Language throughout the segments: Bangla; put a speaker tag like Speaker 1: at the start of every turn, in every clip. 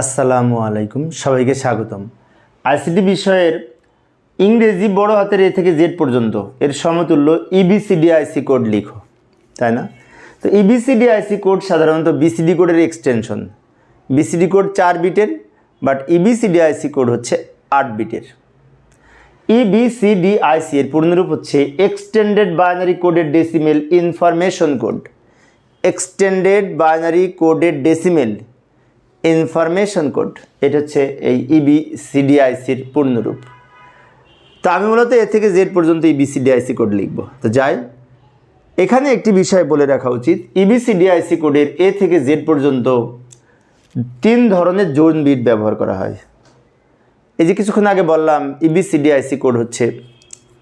Speaker 1: আসসালামু আলাইকুম সবাইকে স্বাগতম আইসিটি বিষয়ের ইংরেজি বড় হাতের এ থেকে জেড পর্যন্ত এর সমতুল্য আইসি e কোড লিখো তাই না তো ইবিসিডিআইসি e কোড সাধারণত বিসিডি কোডের এক্সটেনশন বিসিডি কোড চার বিটের বাট ইবিসিডিআইসি e কোড হচ্ছে আট বিটের আইসি এর পূর্ণরূপ হচ্ছে এক্সটেন্ডেড বাইনারি কোডের decimal information code extended binary কোডের ডেসিমেল ইনফরমেশন কোড এটা হচ্ছে এই ইবি e সিডিআইসির পূর্ণরূপ তো আমি মূলত এ থেকে জেড পর্যন্ত ইবিসিডিআইসি কোড লিখব তো যাই এখানে একটি বিষয় বলে রাখা উচিত ইবিসিডিআইসি e কোডের এ থেকে জেড পর্যন্ত তিন ধরনের জোন বিট ব্যবহার করা হয় এই যে কিছুক্ষণ আগে বললাম ইবি সিডিআইসি কোড হচ্ছে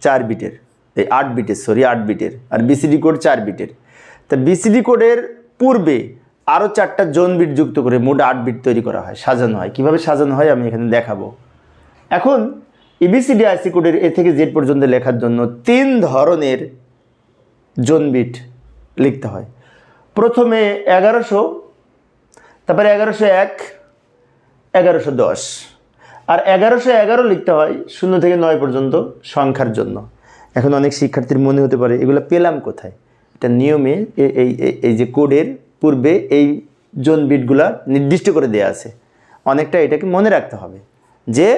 Speaker 1: চার বিটের এই আট বিটের সরি আট বিটের আর বিসিডি কোড চার বিটের তা বিসিডি কোডের পূর্বে আরও চারটা জোন বিট যুক্ত করে মোট আট বিট তৈরি করা হয় সাজানো হয় কিভাবে সাজানো হয় আমি এখানে দেখাবো এখন ইবিসিডিআইসি e কোডের এ থেকে জেড পর্যন্ত লেখার জন্য তিন ধরনের জোন বিট লিখতে হয় প্রথমে এগারোশো তারপরে এগারোশো এক এগারোশো দশ আর এগারোশো এগারো লিখতে হয় শূন্য থেকে নয় পর্যন্ত সংখ্যার জন্য এখন অনেক শিক্ষার্থীর মনে হতে পারে এগুলো পেলাম কোথায় এটা নিয়মে এই এই যে কোডের পূর্বে এই জোন বিটগুলো নির্দিষ্ট করে দেওয়া আছে অনেকটা এটাকে মনে রাখতে হবে যে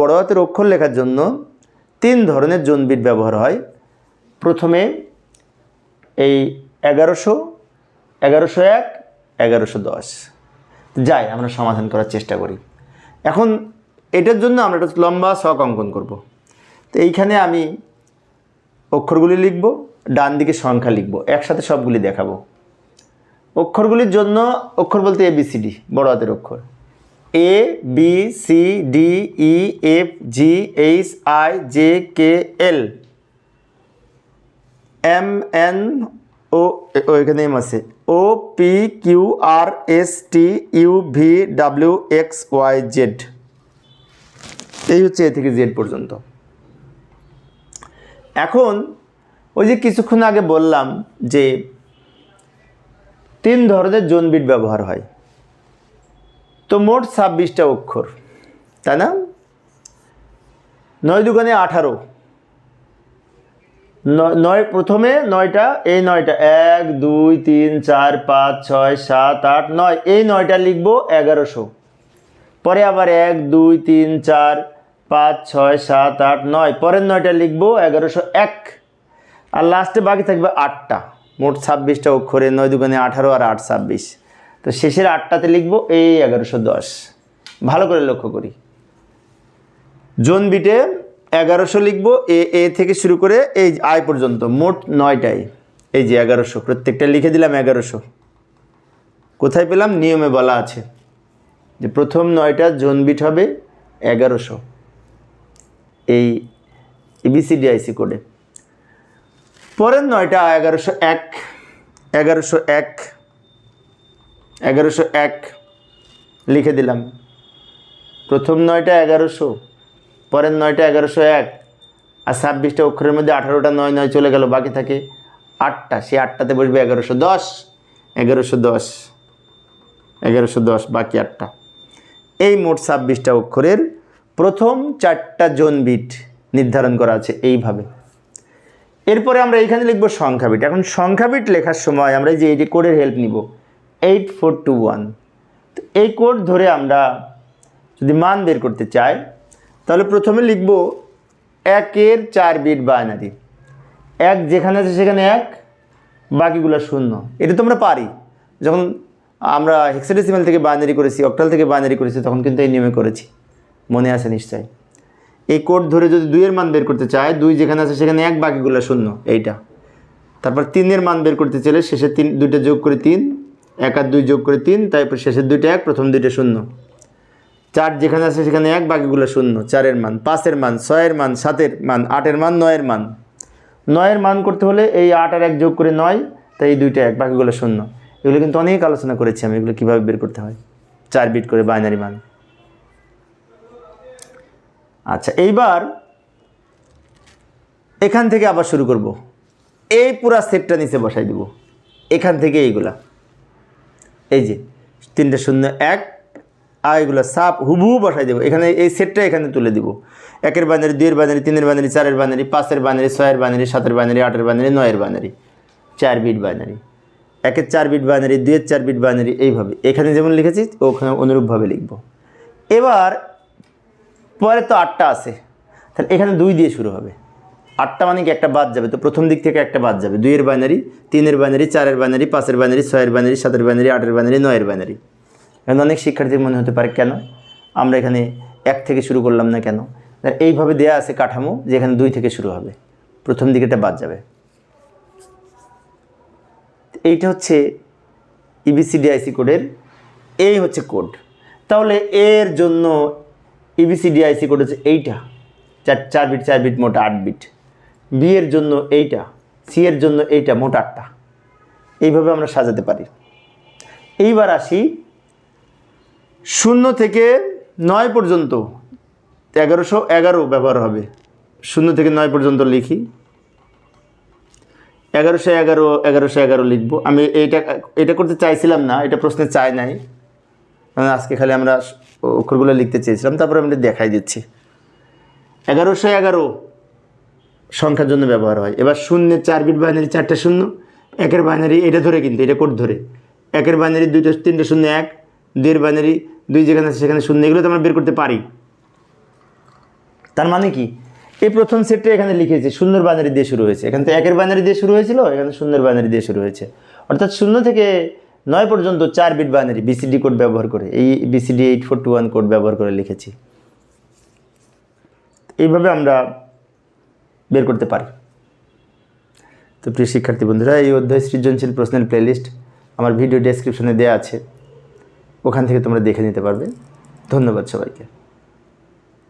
Speaker 1: বড় হাতের অক্ষর লেখার জন্য তিন ধরনের জোন বিট ব্যবহার হয় প্রথমে এই এগারোশো এগারোশো এক এগারোশো দশ যাই আমরা সমাধান করার চেষ্টা করি এখন এটার জন্য আমরা একটা লম্বা শখ অঙ্কন করব। তো এইখানে আমি অক্ষরগুলি লিখব ডান দিকে সংখ্যা লিখব একসাথে সবগুলি দেখাবো অক্ষরগুলির জন্য অক্ষর বলতে এ বি সি ডি বড় হাতের অক্ষর A B C D E F G H I J K L M N O এখানে এম আছে O P Q R S T U V W X Y Z এই হচ্ছে এ থেকে জেড পর্যন্ত এখন ওই যে কিছুক্ষণ আগে বললাম যে তিন ধরনের জোনবিট ব্যবহার হয় তো মোট ছাব্বিশটা অক্ষর তাই না নয় দুগুণে আঠারো নয় প্রথমে নয়টা এই নয়টা এক দুই তিন চার পাঁচ ছয় সাত আট নয় এই নয়টা লিখবো এগারোশো পরে আবার এক দুই তিন চার পাঁচ ছয় সাত আট নয় পরের নয়টা লিখবো এগারোশো এক আর লাস্টে বাকি থাকবে আটটা মোট ছাব্বিশটা অক্ষরে নয় দুগুণে আঠারো আর আট ছাব্বিশ তো শেষের আটটাতে লিখবো এই এগারোশো দশ ভালো করে লক্ষ্য করি জোন বিটে এগারোশো লিখবো এ এ থেকে শুরু করে এই আয় পর্যন্ত মোট নয়টাই এই যে এগারোশো প্রত্যেকটা লিখে দিলাম এগারোশো কোথায় পেলাম নিয়মে বলা আছে যে প্রথম নয়টা জোন বিট হবে এগারোশো এই এবিসিডিআইসি কোডে পরের নয়টা এগারোশো এক এগারোশো এক এগারোশো এক লিখে দিলাম প্রথম নয়টা এগারোশো পরের নয়টা এগারোশো এক আর ছাব্বিশটা অক্ষরের মধ্যে আঠারোটা নয় নয় চলে গেল বাকি থাকে আটটা সে আটটাতে বসবে এগারোশো দশ এগারোশো দশ এগারোশো দশ বাকি আটটা এই মোট ছাব্বিশটা অক্ষরের প্রথম চারটা জোন বিট নির্ধারণ করা আছে এইভাবে এরপরে আমরা এইখানে লিখব সংখ্যাবিট এখন সংখ্যাবিট লেখার সময় আমরা যে এই যে কোডের হেল্প নিব এইট ফোর টু ওয়ান তো এই কোড ধরে আমরা যদি মান বের করতে চাই তাহলে প্রথমে লিখব একের চার বিট বাইনারি এক যেখানে আছে সেখানে এক বাকিগুলো শূন্য এটা তো আমরা পারি যখন আমরা হেক্সাডেসিমাল থেকে বাইনারি করেছি অকটাল থেকে বাইনারি করেছি তখন কিন্তু এই নিয়মে করেছি মনে আছে নিশ্চয় এই কোড ধরে যদি দুইয়ের মান বের করতে চায় দুই যেখানে আছে সেখানে এক বাকিগুলো শূন্য এইটা তারপর তিনের মান বের করতে চাইলে শেষে তিন দুইটা যোগ করে তিন এক আর দুই যোগ করে তিন তারপর শেষের দুইটা এক প্রথম দুইটা শূন্য চার যেখানে আছে সেখানে এক বাকিগুলো শূন্য চারের মান পাঁচের মান ছয়ের মান সাতের মান আটের মান নয়ের মান নয়ের মান করতে হলে এই আট আর এক যোগ করে নয় তাই এই দুইটা এক বাকিগুলো শূন্য এগুলো কিন্তু অনেক আলোচনা করেছি আমি এগুলো কীভাবে বের করতে হয় চার বিট করে বাইনারি মান আচ্ছা এইবার এখান থেকে আবার শুরু করব। এই পুরা সেটটা নিচে বসাই দেব এখান থেকে এইগুলা এই যে তিনটে শূন্য এক আর এগুলো সাপ হুবহু বসাই দেবো এখানে এই সেটটা এখানে তুলে দিব একের বানারি দুইয়ের বানারি তিনের বানারি চারের বানারি পাঁচের বানারি ছয়ের বানারি সাতের বানারি আটের বানারি নয়ের বানারি চার বিট বানারি একের চার বিট বানারি দুইয়ের চার বিট বানারি এইভাবে এখানে যেমন লিখেছি ওখানে অনুরূপভাবে লিখব এবার পরে তো আটটা আছে তাহলে এখানে দুই দিয়ে শুরু হবে আটটা মানে কি একটা বাদ যাবে তো প্রথম দিক থেকে একটা বাদ যাবে দুইয়ের বাইনারি তিনের বাইনারি চারের বাইনারি পাঁচের বাইনারি ছয়ের বাইনারি সাতের বাইনারি আটের বাইনারি নয়ের বাইনারি এখানে অনেক শিক্ষার্থীর মনে হতে পারে কেন আমরা এখানে এক থেকে শুরু করলাম না কেন এইভাবে দেয়া আছে কাঠামো যে এখানে দুই থেকে শুরু হবে প্রথম দিকে এটা বাদ যাবে এইটা হচ্ছে ইবিসিডিআইসি কোডের এই হচ্ছে কোড তাহলে এর জন্য ইবিসিডিআইসি কোড হচ্ছে এইটা চার চার বিট চার বিট মোট আট বিট বি এর জন্য এইটা সি এর জন্য এইটা মোট আটটা এইভাবে আমরা সাজাতে পারি এইবার আসি শূন্য থেকে নয় পর্যন্ত এগারোশো এগারো ব্যবহার হবে শূন্য থেকে নয় পর্যন্ত লিখি এগারোশো এগারো এগারোশো এগারো লিখব আমি এটা এটা করতে চাইছিলাম না এটা প্রশ্নে চাই নাই আজকে খালি আমরা অক্ষরগুলো লিখতে চেয়েছিলাম তারপর আমি দেখাই দিচ্ছি এগারোশো এগারো সংখ্যার জন্য ব্যবহার হয় এবার শূন্যের চার বিট বাইনারি চারটে শূন্য একের বাইনারি এটা ধরে কিন্তু এটা কোড ধরে একের বাইনারি দুইটা তিনটে শূন্য এক দুইয়ের বাইনারি দুই যেখানে আছে সেখানে শূন্য এগুলো তো আমরা বের করতে পারি তার মানে কি এই প্রথম সেটটা এখানে লিখেছে শূন্যর বাইনারি দিয়ে শুরু হয়েছে এখানে তো একের বাইনারি দিয়ে শুরু হয়েছিল এখানে শূন্যের বাইনারি দিয়ে শুরু হয়েছে অর্থাৎ শূন্য থেকে নয় পর্যন্ত চার বিট বাইনারি বিসিডি কোড ব্যবহার করে এই BCD eight four two one code ব্যবহার করে লিখেছি এইভাবে আমরা বের করতে পারি তো প্রিয় শিক্ষার্থী বন্ধুরা এই অধ্যায় সৃজনশীল প্রশ্নের প্লেলিস্ট আমার ভিডিও ডেসক্রিপশনে দেওয়া আছে ওখান থেকে তোমরা দেখে নিতে পারবে ধন্যবাদ সবাইকে